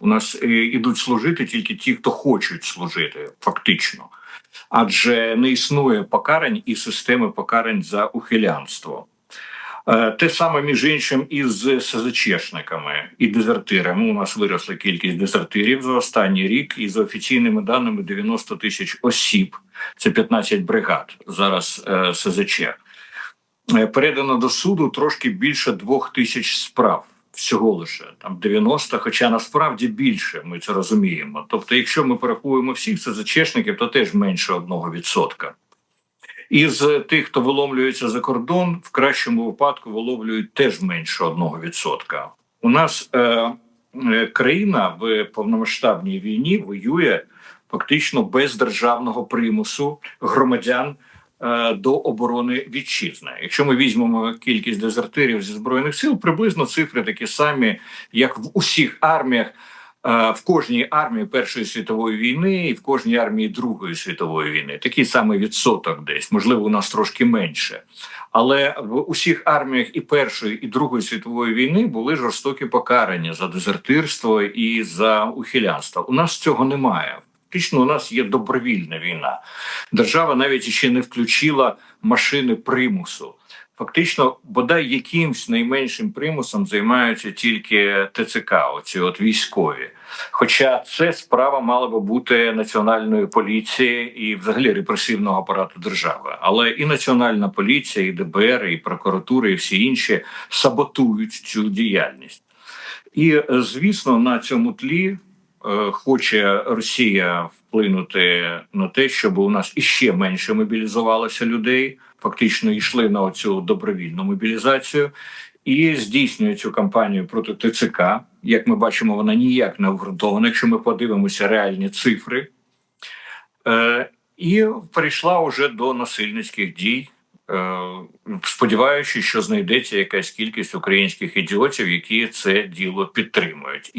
У нас е, ідуть служити тільки ті, хто хочуть служити, фактично. Адже не існує покарань і системи покарань за ухилянство. Е, Те саме між іншим із СЗЧшниками і дезертирами. У нас виросла кількість дезертирів за останній рік, і за офіційними даними 90 тисяч осіб. Це 15 бригад зараз е, СЗЧ. Передано до суду трошки більше двох тисяч справ. Всього лише там 90, хоча насправді більше, ми це розуміємо. Тобто, якщо ми порахуємо всіх СЗЧшників, то теж менше одного відсотка. Із тих, хто виломлюється за кордон, в кращому випадку виловлюють теж менше одного відсотка. У нас е, е, країна в повномасштабній війні воює фактично без державного примусу громадян е, до оборони вітчизни. Якщо ми візьмемо кількість дезертирів зі збройних сил, приблизно цифри такі самі, як в усіх арміях. Е, В кожній армії Першої світової війни і в кожній армії Другої світової війни такий самий відсоток, десь можливо, у нас трошки менше. Але в усіх арміях і Першої, і Другої світової війни були жорстокі покарання за дезертирство і за ухилянство. У нас цього немає. Фактично, у нас є добровільна війна. Держава навіть ще не включила машини примусу. Фактично, бодай якимсь найменшим примусом займаються тільки ТЦК, оці от військові. Хоча це справа мала би бути національної поліції і взагалі репресивного апарату держави. Але і національна поліція, і ДБР, і прокуратура, і всі інші саботують цю діяльність. І е, звісно, на цьому тлі хоче Росія вплинути на те, щоб у нас іще менше мобілізувалося людей, фактично йшли на цю добровільну мобілізацію. І здійснює цю кампанію проти ТЦК. Як ми бачимо, вона ніяк не обґрунтована, якщо ми подивимося реальні цифри. Е, і перейшла вже до насильницьких дій, е, сподіваючись, що знайдеться якась кількість українських ідіотів, які це діло підтримують.